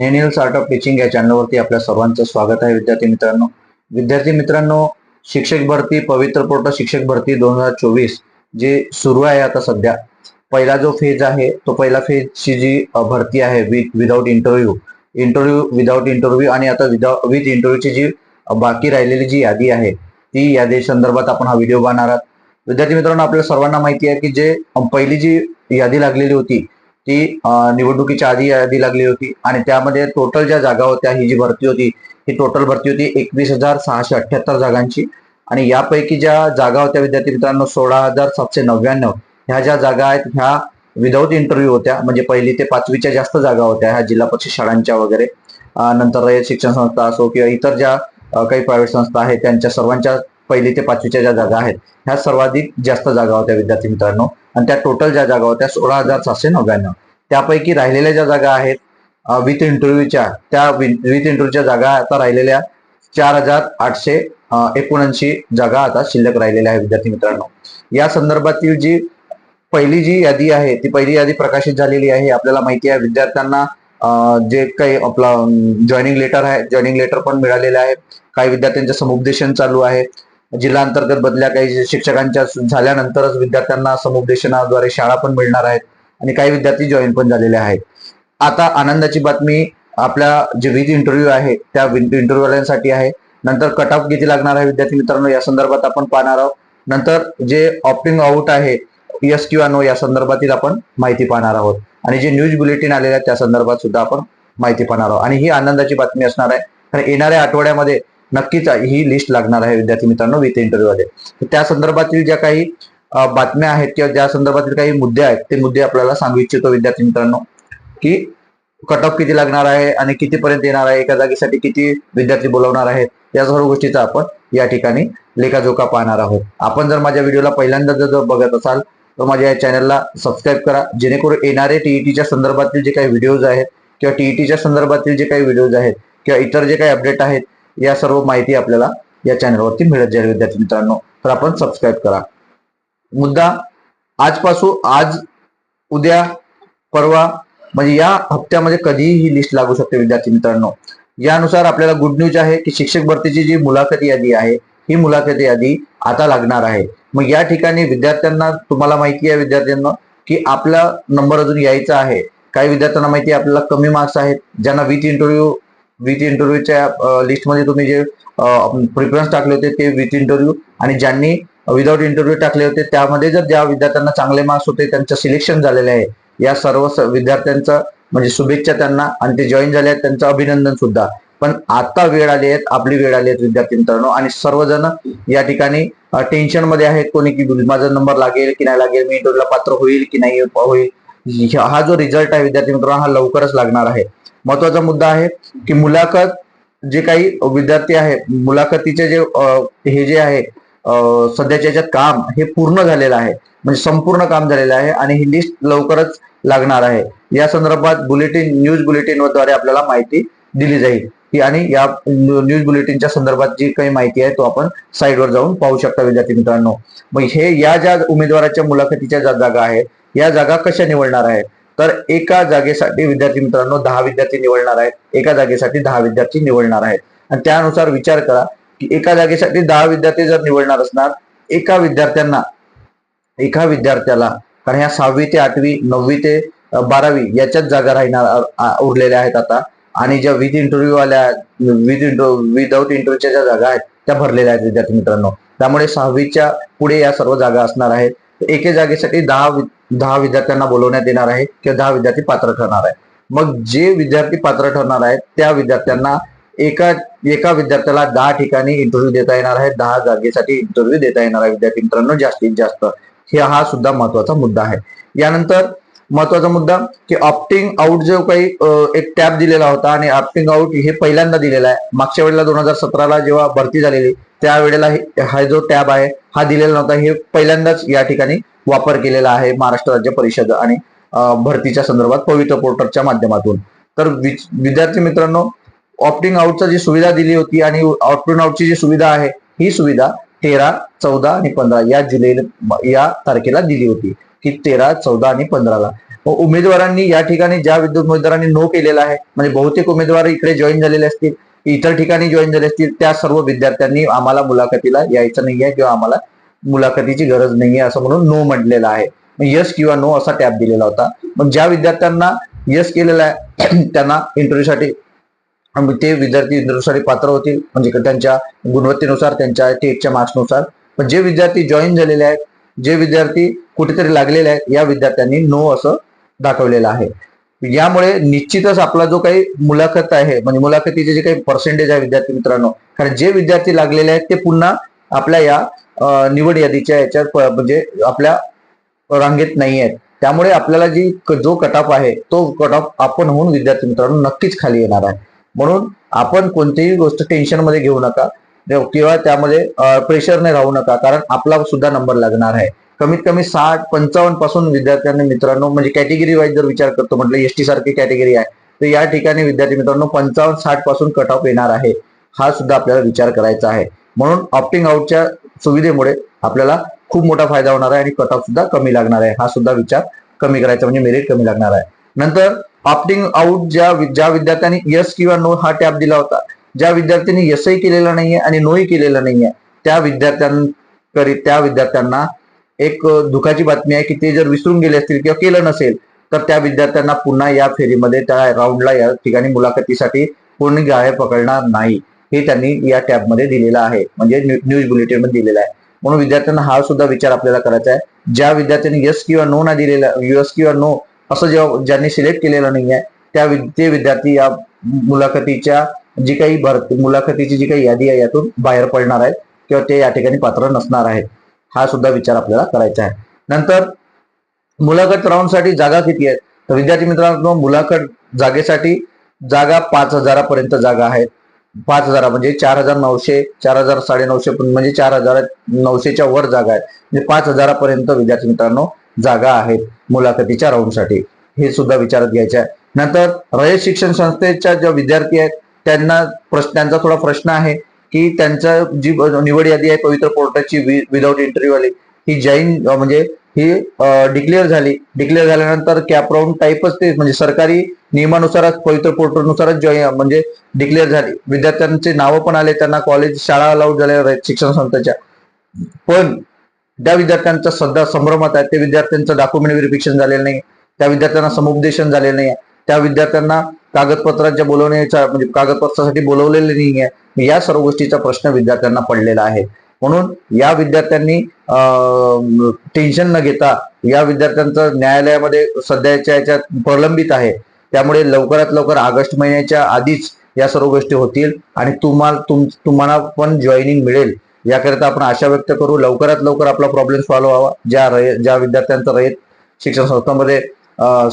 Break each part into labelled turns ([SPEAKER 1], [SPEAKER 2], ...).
[SPEAKER 1] नेनियल art of teaching या चॅनलवरती आपल्या सर्वांचं स्वागत आहे विद्यार्थी मित्रांनो. विद्यार्थी मित्रांनो शिक्षक भरती पवित्र पोर्टल शिक्षक भरती दोन हजार चोवीस जे सुरू आहे आता सध्या. पहिला जो फेज आहे तो पहिला फेजची जी भरती आहे with without interview interview without interview आणि आता विदाऊट विथ इंटरव्ह्यूची जी बाकी राहिलेली जी यादी आहे ती यादी संदर्भात आपण हा व्हिडिओ बनणार आहात. विद्यार्थी मित्रांनो आपल्या सर्वांना माहिती आहे की जे पहिली जी यादी लागलेली होती ती निवडणुकीच्या आधी यादी लागली होती. आणि त्यामध्ये टोटल ज्या जागा होत्या ही जी भरती होती ही टोटल भरती होती एकवीस हजार सहाशे अठ्ठ्याहत्तर जागांची. आणि यापैकी ज्या जागा होत्या विद्यार्थी मित्रांनो सोळा हजार सातशे नव्याण्णव. ह्या ज्या जागा आहेत ह्या विदाऊट इंटरव्ह्यू होत्या. म्हणजे पहिली ते पाचवीच्या जास्त जागा होत्या ह्या जिल्हा परिषद शाळांच्या वगैरे. नंतर रयत शिक्षण संस्था असो किंवा इतर ज्या काही प्रायव्हेट संस्था आहेत त्यांच्या सर्वांच्या पहिली ते पाचवीच्या ज्या जागा आहेत ह्या सर्वाधिक जास्त जागा होत्या विद्यार्थी मित्रांनो. आणि त्या टोटल ज्या जागा होत्या सोळा हजार सातशे नव्याण्णव. त्यापैकी राहिलेल्या ज्या जागा आहेत विथ इंटरव्ह्यूच्या त्या विथ इंटरव्ह्यूच्या जागा आता राहिलेल्या चार हजार आठशे एकोणऐंशी जागा आता शिल्लक राहिलेल्या आहे विद्यार्थी मित्रांनो. या संदर्भातील जी पहिली जी यादी आहे ती पहिली यादी प्रकाशित झालेली आहे आपल्याला माहिती आहे विद्यार्थ्यांना जे काही आपला जॉईनिंग लेटर आहे जॉईनिंग लेटर पण मिळालेलं आहे काही विद्यार्थ्यांचं समुपदेशन चालू आहे. जिल्हा अंतर्गत बदल्या काही शिक्षकांच्या झाल्यानंतरच विद्यार्थ्यांना समुपदेशनाद्वारे शाळा पण मिळणार आहेत आणि काही विद्यार्थी जॉईन पण झालेले आहेत. आता आनंदाची बातमी आपल्या जे विथ इंटरव्ह्यू आहे त्या इंटरव्ह्यूवाल्यांसाठी आहे. नंतर कट ऑफ किती लागणार आहे विद्यार्थी मित्रांनो या संदर्भात आपण पाहणार आहोत. नंतर जे ऑप्टिंग आउट आहे यस किंवा नो या संदर्भातील आपण माहिती पाहणार आहोत. आणि जे न्यूज बुलेटिन आलेले आहेत त्या संदर्भात सुद्धा आपण माहिती पाहणार आहोत. आणि ही आनंदाची बातमी असणार आहे. कारण येणाऱ्या आठवड्यामध्ये नक्कीच ही लिस्ट लागणार आहे विद्यार्थी मित्रांनो विथ इंटरव्ह्यू मध्ये. त्या संदर्भातील ज्या काही बातम्या आहेत किंवा ज्या संदर्भातील काही मुद्दे आहेत ते मुद्दे आपल्याला सांगू इच्छितो विद्यार्थी मित्रांनो की कट ऑफ किती लागणार आहे आणि कितीपर्यंत येणार आहे एका जागेसाठी किती विद्यार्थी बोलवणार आहेत या सर्व गोष्टीचा आपण या ठिकाणी लेखाजोखा पाहणार आहोत. आपण जर माझ्या व्हिडिओला पहिल्यांदा जर बघत असाल तर माझ्या या चॅनलला सबस्क्राईब करा. जेणेकरून येणारे टीईटीच्या संदर्भातील जे काही व्हिडिओज आहेत किंवा टीईटीच्या संदर्भातील जे काही व्हिडिओज आहेत किंवा इतर जे काही अपडेट आहेत या सर्व माहिती आपल्याला या चॅनलवरती मिळत जाईल विद्यार्थी मित्रांनो. तर आपण सबस्क्राईब करा. मुद्दा आजपासून आज उद्या परवा म्हणजे या हप्त्यामध्ये कधीही ही लिस्ट लागू शकते विद्यार्थी मित्रांनो. यानुसार आपल्याला गुड न्यूज आहे की शिक्षक भरतीची जी मुलाखत यादी आहे ही मुलाखत यादी आता लागणार आहे. मग या ठिकाणी विद्यार्थ्यांना तुम्हाला माहिती आहे विद्यार्थ्यांना की आपला नंबर अजून यायचा आहे. काही विद्यार्थ्यांना माहिती आहे आपल्याला कमी मार्क्स आहेत. ज्यांना विथ इंटरव्ह्यू विथ इंटरव्ह्यूच्या लिस्टमध्ये तुम्ही जे प्रिफरन्स टाकले होते ते विथ इंटरव्ह्यू आणि ज्यांनी विदाऊट इंटरव्ह्यू टाकले होते त्यामध्ये जर ज्या विद्यार्थ्यांना चांगले मार्क्स होते त्यांचं सिलेक्शन झालेले आहे या सर्व विद्यार्थ्यांचं म्हणजे शुभेच्छा त्यांना आणि ते जॉईन झाले आहेत त्यांचं अभिनंदन सुद्धा. पण आता वेळ आली आहेत आपली वेळ आली आहे विद्यार्थी मित्रांनो आणि सर्वजण या ठिकाणी टेन्शनमध्ये आहेत. कोणी की माझा नंबर लागेल की नाही लागेल? मी इंटरव्ह्यूला पात्र होईल की नाही होईल? हा जो रिझल्ट आहे विद्यार्थी मित्रांनो हा लवकरच लागणार आहे. महत्त्वाचा मुद्दा आहे की मुलाखत जे काही विद्यार्थी आहे मुलाखतीचे जे हे जे आहे सध्याच्या याच्यात काम हे पूर्ण झालेलं आहे. म्हणजे संपूर्ण काम झालेलं आहे आणि ही लिस्ट लवकरच लागणार आहे. या संदर्भात बुलेटिन न्यूज बुलेटिनद्वारे आपल्याला माहिती दिली जाईल. की आणि या न्यूज बुलेटिनच्या संदर्भात जी काही माहिती आहे तो आपण साईडवर जाऊन पाहू शकता विद्यार्थी मित्रांनो. मग हे या ज्या उमेदवाराच्या मुलाखतीच्या ज्या जागा आहेत या जागा कशा निवडणार आहेत? तर एका जागेसाठी विद्यार्थी मित्रांनो दहा विद्यार्थी निवडणार आहेत एका जागेसाठी दहा विद्यार्थी निवडणार आहेत. आणि त्यानुसार विचार करा की एका जागेसाठी दहा विद्यार्थी जर निवडणार असणार एका विद्यार्थ्यांना एका विद्यार्थ्याला कारण ह्या सहावी ते आठवी नववी ते बारावी याच्याच जागा राहणार उरलेल्या आहेत आता. आणि ज्या विथ इंटरव्ह्यू आल्या विथ इंटरव्ह्यू विदाऊट इंटरव्ह्यूच्या ज्या जागा आहेत त्या भरलेल्या आहेत विद्यार्थी मित्रांनो. त्यामुळे सहावीच्या पुढे या सर्व जागा असणार आहेत. एके जागेसाठी दहा दहा विद्यार्थ्यांना बोलवण्यात येणार आहे किंवा दहा विद्यार्थी पात्र ठरणार आहे. मग जे विद्यार्थी पात्र ठरणार आहेत त्या विद्यार्थ्यांना एका एका विद्यार्थ्याला दहा ठिकाणी इंटरव्ह्यू देता येणार आहे दहा जागेसाठी इंटरव्ह्यू देता येणार आहे. विद्यार्थी मित्रांनो जास्तीत जास्त. हे हा सुद्धा महत्त्वाचा मुद्दा आहे. यानंतर महत्त्वाचा मुद्दा की ऑप्टिंग आउट जो काही एक टॅब दिलेला होता आणि ऑप्टिंग आउट हे पहिल्यांदा दिलेला आहे. मागच्या वेळेला दोन हजार सतराला जेव्हा भरती झालेली त्यावेळेला हे- हा जो टॅब आहे हा दिलेला नव्हता. हे पहिल्यांदाच या ठिकाणी वापर केलेला आहे महाराष्ट्र राज्य परिषद आणि भरतीच्या संदर्भात पवित्र पोर्टलच्या माध्यमातून. तर विद्यार्थी मित्रांनो ऑप्टिंग आउटचा जी सुविधा दिली होती आणि ऑप्टिंग आउटची जी सुविधा आहे ही सुविधा तेरा चौदा आणि पंधरा या जुलै या तारखेला दिली होती. की तेरा चौदा आणि पंधराला. उमेदवारांनी या ठिकाणी ज्या विद्युत उमेदवारांनी नो केलेला आहे म्हणजे बहुतेक उमेदवार इकडे जॉईन झालेले असतील इतर ठिकाणी जॉईन झाले असतील त्या सर्व विद्यार्थ्यांनी आम्हाला मुलाखतीला यायचं नाहीये किंवा आम्हाला मुलाखतीची गरज नाहीये असं म्हणून नो म्हटलेलं आहे. यस किंवा नो असा टॅब दिलेला होता. मग ज्या विद्यार्थ्यांना यस केलेला आहे त्यांना इंटरव्ह्यूसाठी ते विद्यार्थी इंटरव्ह्यूसाठी पात्र होतील. म्हणजे त्यांच्या गुणवत्तेनुसार त्यांच्या टेटच्या मार्क्सनुसार. पण जे विद्यार्थी जॉईन झालेले आहेत जे विद्यार्थी कुठेतरी लागलेले आहेत या विद्यार्थ्यांनी नो असं दाखवलेलं आहे. यामुळे निश्चितच आपला जो काही मुलाखत आहे म्हणजे मुलाखतीचे जे काही पर्सेंटेज आहे विद्यार्थी मित्रांनो कारण जे विद्यार्थी लागलेले आहेत ते पुन्हा आपल्या या निवड यादीच्या याच्यात म्हणजे आपल्या रांगेत नाही आहेत. त्यामुळे आपल्याला जी जो कट ऑफ आहे तो कट ऑफ आपण होऊन विद्यार्थी मित्रांनो नक्कीच खाली येणार आहे. म्हणून आपण कोणतीही गोष्ट टेन्शनमध्ये घेऊ नका. किंवा त्यामध्ये प्रेशरने राहू नका. कारण आपला सुद्धा नंबर लागणार आहे. कमीत कमी साठ पंचावन्नपासून विद्यार्थ्यांनी मित्रांनो म्हणजे कॅटेगरी वाईज जर विचार करतो म्हटलं एस टी सारखी कॅटेगरी आहे. तर या ठिकाणी विद्यार्थी मित्रांनो पंचावन्न साठपासून कट ऑफ येणार आहे. हा सुद्धा आपल्याला विचार करायचा आहे. म्हणून ऑप्टिंग आउटच्या सुविधेमुळे आपल्याला खूप मोठा फायदा होणार आहे आणि कट ऑफ सुद्धा कमी लागणार आहे. हा सुद्धा विचार कमी करायचा म्हणजे मेरिट कमी लागणार आहे. नंतर ऑप्टिंग आउट ज्या ज्या विद्यार्थ्यांनी यस किंवा नो हा टॅब दिला होता ज्या विद्यार्थ्यांनी यसही केलेला नाहीये आणि नोही केलेला नाहीये त्या विद्यार्थ्यांकरी त्या विद्यार्थ्यांना एक दुखाची बातमी आहे की ते जर विसरून गेले असतील किंवा केलं नसेल तर त्या विद्यार्थ्यांना पुन्हा या फेरीमध्ये त्या राऊंडला या ठिकाणी मुलाखतीसाठी कोणी गाळे पकडणार नाही. हे त्यांनी या टॅबमध्ये दिलेलं आहे म्हणजे न्यू- न्यूज बुलेटिनमध्ये दिलेलं आहे. म्हणून विद्यार्थ्यांना हा सुद्धा विचार आपल्याला करायचा आहे. ज्या विद्यार्थ्यांनी यस किंवा नो ना दिलेला यस किंवा नो असं जेव्हा ज्यांनी सिलेक्ट केलेलं नाही आहे त्या ते विद्यार्थी या मुलाखतीच्या जी काही भरती मुलाखतीची जी काही यादी आहे यातून बाहेर पडणार आहेत किंवा ते या ठिकाणी पात्र नसणार आहेत हा सुद्धा विचार आपल्याला करायचा आहे. नंतर मुलाखत राऊंडसाठी जागा किती आहेत तर विद्यार्थी मित्रांनो मुलाखत जागेसाठी जागा पाच हजारापर्यंत जागा आहेत पाच हजार म्हणजे चार हजार नऊशे चार हजार साडे नऊशे म्हणजे चार हजार नऊशेच्या वर जागा आहेत म्हणजे पाच हजारापर्यंत विद्यार्थी मित्रांनो जागा आहेत मुलाखतीच्या राऊंडसाठी हे सुद्धा विचारात घ्यायचे आहे. नंतर रयत शिक्षण संस्थेच्या ज्या विद्यार्थी आहेत त्यांना प्रश्न त्यांचा थोडा प्रश्न आहे की त्यांचा जी निवड यादी आहे पवित्र पोर्टलची विदाऊट इंटरव्ह्यू आली ही जैन म्हणजे ही डिक्लेअर झाली. डिक्लेअर झाल्यानंतर कॅप राऊंड टाईपच ते म्हणजे सरकारी नियमानुसारच पवित्र पोर्टलनुसारच जॉईन म्हणजे डिक्लेअर झाली. विद्यार्थ्यांचे नावं पण आले त्यांना कॉलेज शाळा अलाउड झाल्या शिक्षण संस्थेच्या. पण ज्या विद्यार्थ्यांचा सध्या संभ्रमात आहे त्या विद्यार्थ्यांचं डॉक्युमेंट व्हेरिफिकेशन झालेलं नाही त्या विद्यार्थ्यांना समुपदेशन झालेलं नाही त्या विद्यार्थ्यांना कागदपत्रांच्या बोलवण्याच्या म्हणजे कागदपत्रासाठी बोलवलेले नाही आहे या सर्व गोष्टीचा प्रश्न विद्यार्थ्यांना पडलेला आहे. म्हणून या विद्यार्थ्यांनी टेन्शन न घेता या विद्यार्थ्यांचं न्यायालयामध्ये सध्याच्या याच्यात प्रलंबित आहे. त्यामुळे लवकरात लवकर ऑगस्ट महिन्याच्या आधीच या सर्व गोष्टी होतील आणि तुम्हाला तुम तुम्हाला पण जॉईनिंग मिळेल. याकरिता आपण आशा व्यक्त करू लवकरात लवकर आपला प्रॉब्लेम सॉल्व्ह व्हावा. ज्या रय ज्या विद्यार्थ्यांचं रयत शिक्षण संस्थांमध्ये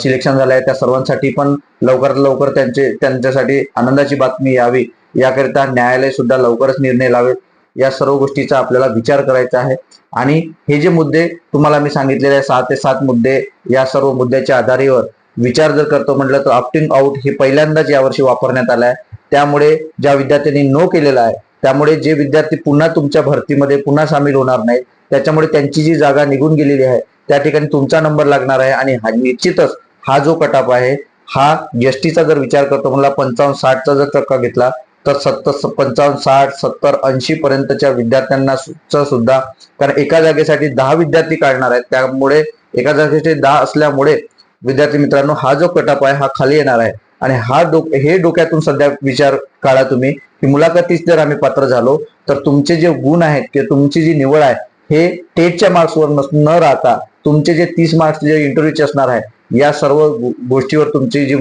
[SPEAKER 1] सिलेक्शन झालं आहे त्या सर्वांसाठी पण लवकरात लवकर त्यांचे त्यांच्यासाठी आनंदाची बातमी यावी. याकरिता न्यायालय सुद्धा लवकरच निर्णय लावे या सर्व गोष्टीचा आपल्याला विचार करायचा आहे. आणि हे जे मुद्दे तुम्हाला मी सांगितलेले सहा ते सात मुद्दे या सर्व मुद्द्याच्या आधारेवर विचार जर करतो म्हटलं तर ऑप्टिंग आउट हे पहिल्यांदाच यावर्षी वापरण्यात आलं आहे त्यामुळे ज्या विद्यार्थ्यांनी नो केलेला आहे त्यामुळे जे विद्यार्थी पुन्हा तुमच्या भरतीमध्ये पुन्हा सामील होणार नाहीत त्याच्यामुळे त्यांची जी जागा निघून गेलेली आहे त्या ठिकाणी तुमचा नंबर लागणार आहे आणि हा निश्चितच हा जो कटाप आहे हा एसटीचा जर विचार करतो म्हणला पंचावन्न साठचा जर टक्का घेतला तर सत्तर पंचावन्न साठ सत्तर ऐंशी पर्यंतच्या विद्यार्थ्यांना सुद्धा कारण एका जागेसाठी दहा विद्यार्थी काढणार आहेत त्यामुळे एका जागेसाठी दहा असल्यामुळे विद्यार्थी मित्रांनो हा जो कटाप आहे हा खाली येणार आहे. आणि हा डोक हे डोक्यातून सध्या विचार काढा तुम्ही की मुलाखतीस जर आम्ही पात्र झालो तर तुमचे जे गुण आहेत किंवा तुमची जी निवड आहे हे टेटच्या मार्क्सवर नस- न राहता तुमचे जे तीस मार्क्स जे इंटरव्ह्यूचे असणार आहे या सर्व गो- गोष्टीवर तुमची जी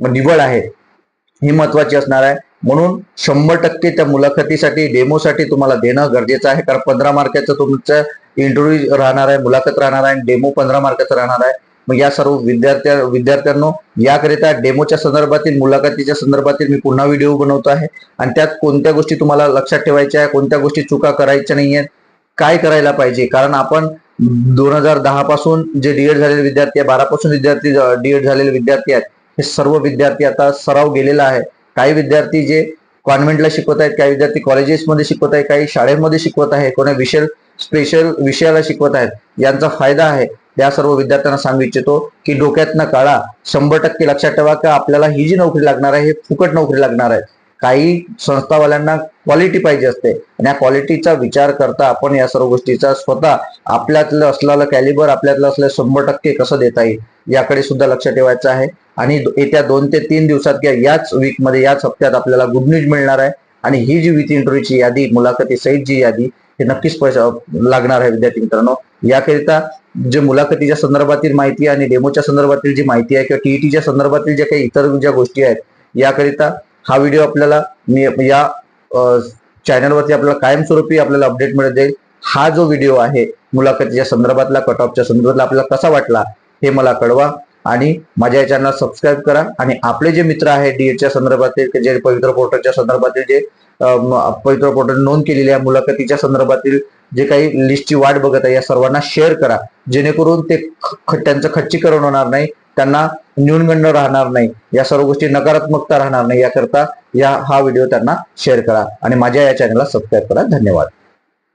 [SPEAKER 1] निवड आहे ही महत्वाची असणार आहे. म्हणून शंभर टक्के त्या मुलाखतीसाठी डेमोसाठी तुम्हाला देणं गरजेचं आहे कारण पंधरा मार्काचं तुमचं इंटरव्ह्यू राहणार आहे मुलाखत राहणार आहे डेमो पंधरा मार्काचा राहणार आहे. मग या सर्व विद्यार्थ्या विद्यार्थ्यांनो याकरिता डेमोच्या संदर्भातील मुलाखतीच्या संदर्भातील मी पुन्हा व्हिडिओ बनवतो आहे. आणि त्यात कोणत्या गोष्टी तुम्हाला लक्षात ठेवायच्या आहे कोणत्या गोष्टी चुका करायच्या नाही आहेत काय करायला पाहिजे? कारण आपण दोन हजार दहा पासून जे डीएड झालेले विद्यार्थी आहे बारापासून विद्यार्थी डीएड झालेले विद्यार्थी आहेत हे सर्व विद्यार्थी आता सराव गेलेला आहे. काही विद्यार्थी जे कॉन्व्हेंटला शिकवत आहेत काही विद्यार्थी कॉलेजेसमध्ये शिकवत आहेत काही शाळेमध्ये शिकवत आहे कोणा विषय स्पेशल विषयाला शिकवत आहेत यांचा फायदा आहे. या सर्व विद्यार्थ्यांना सांगू इच्छितो की डोक्यातनं काळा शंभर टक्के लक्षात ठेवा का आपल्याला ही जी नोकरी लागणार आहे हे फुकट नोकरी लागणार आहे. काही संस्थावाल्यांना क्वालिटी पाहिजे असते. आणि या क्वालिटीचा विचार करता आपण या सर्व गोष्टीचा स्वतः आपल्यातलं असलेलं कॅलिबर आपल्यातलं असलेलं शंभर टक्के कसं देता येईल याकडे सुद्धा लक्ष ठेवायचं आहे. आणि येत्या दोन ते तीन दिवसात किंवा याच वीकमध्ये याच हप्त्यात आपल्याला गुड न्यूज मिळणार आहे. आणि ही जी विथ इंटरव्ह्यूची यादी मुलाखती सहित जी यादी हे नक्कीच लागणार आहे विद्यार्थी मित्रांनो. याकरिता जे मुलाखतीच्या संदर्भातील माहिती आणि डेमोच्या संदर्भातील जी माहिती आहे किंवा टीईटीच्या संदर्भातील ज्या काही इतर ज्या गोष्टी आहेत याकरिता हा व्हिडिओ आपल्याला मी या चॅनलवरती आपल्याला कायमस्वरूपी आपल्याला अपडेट मिळत जाईल. हा जो व्हिडिओ आहे मुलाखतीच्या संदर्भातला कट ऑफच्या संदर्भातला आपल्याला कसा वाटला हे मला कळवा आणि माझ्या या चॅनल सबस्क्राईब करा. आणि आपले जे मित्र आहेत डीएडच्या संदर्भातील जे पवित्र पोर्टलच्या संदर्भातील जे पवित्र पोर्टल नोंद केलेल्या आहे. मुलाखतीच्या संदर्भातील जे काही लिस्टची वाट बघत आहे या सर्वांना शेअर करा. जेणेकरून ते ख- ख- त्यांचं खच्चीकरण होणार नाही त्यांना न्यूनगंड राहणार नाही या सर्व गोष्टी नकारात्मकता राहणार नाही याकरता या हा व्हिडिओ त्यांना शेअर करा. आणि माझ्या या चॅनलला सबस्क्राईब करा. धन्यवाद.